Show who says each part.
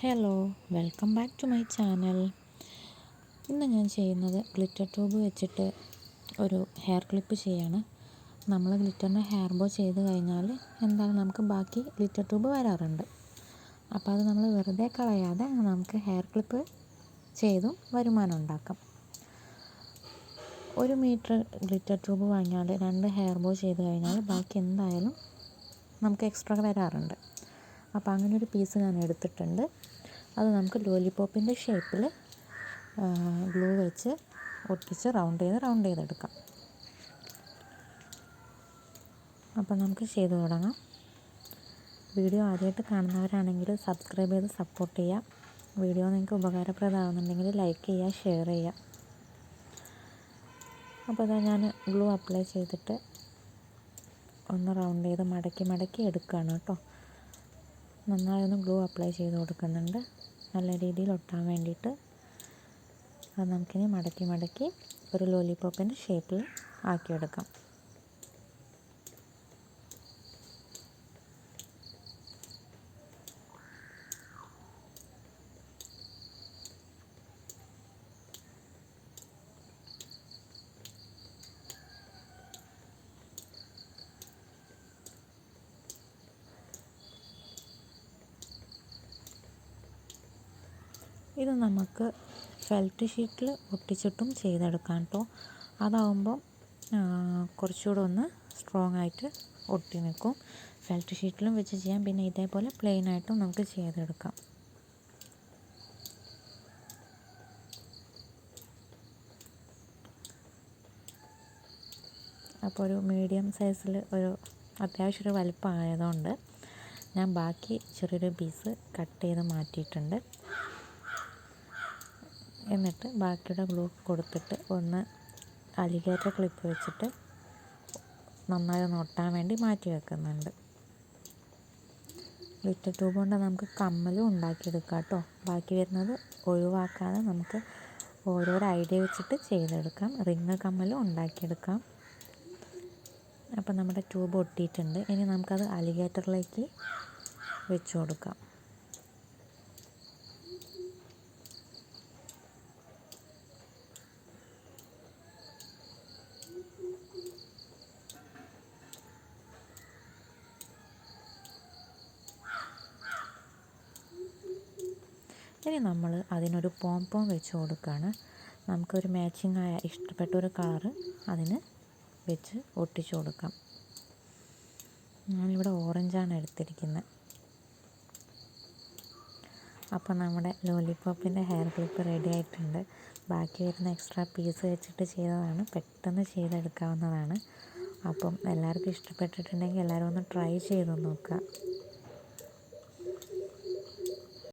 Speaker 1: Hello welcome back to my channel ഇന്ന് ഞാൻ ചെയ്യുന്നത് ഗ്ലിറ്റർ ട്യൂബ് വെച്ചിട്ട് ഒരു ഹെയർ ക്ലിപ്പ് ചെയ്യാണ്. നമ്മൾ ഗ്ലിറ്ററിന്റെ ഹെയർ ബോ ചെയ്ത് കഴിഞ്ഞാൽ എന്തായാലും നമുക്ക് ബാക്കി ഗ്ലിറ്റർ ട്യൂബ് വരാറുണ്ട്. അപ്പോൾ അത് നമ്മൾ വെറുതെ കളയാതെ നമുക്ക് ഹെയർ ക്ലിപ്പ് ചെയ്തും വരുമാനം ഉണ്ടാക്കാം. ഒരു മീറ്റർ ഗ്ലിറ്റർ ട്യൂബ് വാങ്ങിയാൽ രണ്ട് ഹെയർ ബോ ചെയ്ത് കഴിഞ്ഞാൽ ബാക്കി എന്തായാലും നമുക്ക് എക്സ്ട്രാ വരാറുണ്ട്. അപ്പോൾ അങ്ങനെ ഒരു പീസ് ഞാൻ എടുത്തിട്ടുണ്ട്. അത് നമുക്ക് ലോലിപോപ്പിന്റെ ഷേപ്പിൽ ഗ്ലൂ വെച്ച് ഒട്ടിച്ച് റൗണ്ട് ചെയ്ത് റൗണ്ട് ചെയ്തെടുക്കാം. അപ്പോൾ നമുക്ക് ചെയ്തു തുടങ്ങാം. വീഡിയോ ആദ്യമായിട്ട് കാണുന്നവരാണെങ്കിൽ സബ്സ്ക്രൈബ് ചെയ്ത് സപ്പോർട്ട് ചെയ്യാം. വീഡിയോ നിങ്ങൾക്ക് ഉപകാരപ്രദമാകുന്നുണ്ടെങ്കിൽ ലൈക്ക് ചെയ്യുക ഷെയർ ചെയ്യുക. അപ്പോൾ ഞാൻ ഗ്ലൂ അപ്ലൈ ചെയ്തിട്ട് ഒന്ന് റൗണ്ട് ചെയ്ത് മടക്കി മടക്കി എടുക്കുകയാണ് കേട്ടോ. നന്നായി ഒന്ന് ഗ്ലൂ അപ്ലൈ ചെയ്ത് കൊടുക്കുന്നുണ്ട്. നല്ല രീതിയിൽ ഒട്ടാൻ വേണ്ടിയിട്ട്. അത് നമുക്കിനി മടക്കി മടക്കി ഒരു ലോലിപോപ്പിന്റെ ഷേപ്പിൽ ആക്കിയെടുക്കാം. ഇത് നമുക്ക് ഫെൽറ്റ് ഷീറ്റിൽ ഒട്ടിച്ചിട്ടും ചെയ്തെടുക്കാം കേട്ടോ അതാവുമ്പം കുറച്ചുകൂടെ ഒന്ന് സ്ട്രോങ് ആയിട്ട് ഒട്ടി നിൽക്കും. ഫെൽറ്റ് ഷീറ്റിലും വെച്ച് ചെയ്യാം. പിന്നെ ഇതേപോലെ പ്ലെയിൻ ആയിട്ടും നമുക്ക് ചെയ്തെടുക്കാം. അപ്പോൾ ഒരു മീഡിയം സൈസിൽ ഒരു അത്യാവശ്യം ഒരു വലുപ്പമായതുകൊണ്ട് ഞാൻ ബാക്കി ചെറിയൊരു പീസ് കട്ട് ചെയ്ത് മാറ്റിയിട്ടുണ്ട്. എന്നിട്ട് ബാക്കിയുടെ ഗ്ലൂ കൊടുത്തിട്ട് ഒന്ന് അലിഗേറ്റർ ക്ലിപ്പ് വെച്ചിട്ട് നന്നായി ഒന്ന് ഒട്ടാൻ വേണ്ടി മാറ്റി വെക്കുന്നുണ്ട്. ലിറ്റർ ട്യൂബ് കൊണ്ട് നമുക്ക് കമ്മലും ഉണ്ടാക്കിയെടുക്കാം കേട്ടോ. ബാക്കി വരുന്നത് ഒഴിവാക്കാതെ നമുക്ക് ഓരോരോ ഐഡിയ വെച്ചിട്ട് ചെയ്തെടുക്കാം. റിങ് കമ്മലും ഉണ്ടാക്കിയെടുക്കാം. അപ്പോൾ നമ്മുടെ ട്യൂബ് ഒട്ടിയിട്ടുണ്ട്. ഇനി നമുക്കത് അലിഗേറ്ററിലേക്ക് വെച്ച് കൊടുക്കാം. ഇനി നമ്മൾ അതിനൊരു പോംപോം വെച്ച് കൊടുക്കുകയാണ് നമുക്കൊരു മാച്ചിങ് ആയ ഇഷ്ടപ്പെട്ട ഒരു കളറ് അതിന് വെച്ച് ഒട്ടിച്ചു കൊടുക്കാം. ഞാനിവിടെ ഓറഞ്ചാണ് എടുത്തിരിക്കുന്നത് അപ്പോൾ നമ്മുടെ ലോലിപോപ്പിന്റെ ഹെയർ ക്ലിപ്പ് റെഡി ആയിട്ടുണ്ട്. ബാക്കി വരുന്ന എക്സ്ട്രാ പീസ് വെച്ചിട്ട് ചെയ്തതാണ്. പെട്ടെന്ന് ചെയ്തെടുക്കാവുന്നതാണ്. അപ്പം എല്ലാവർക്കും ഇഷ്ടപ്പെട്ടിട്ടുണ്ടെങ്കിൽ എല്ലാവരും ഒന്ന് ട്രൈ ചെയ്ത് നോക്കുക.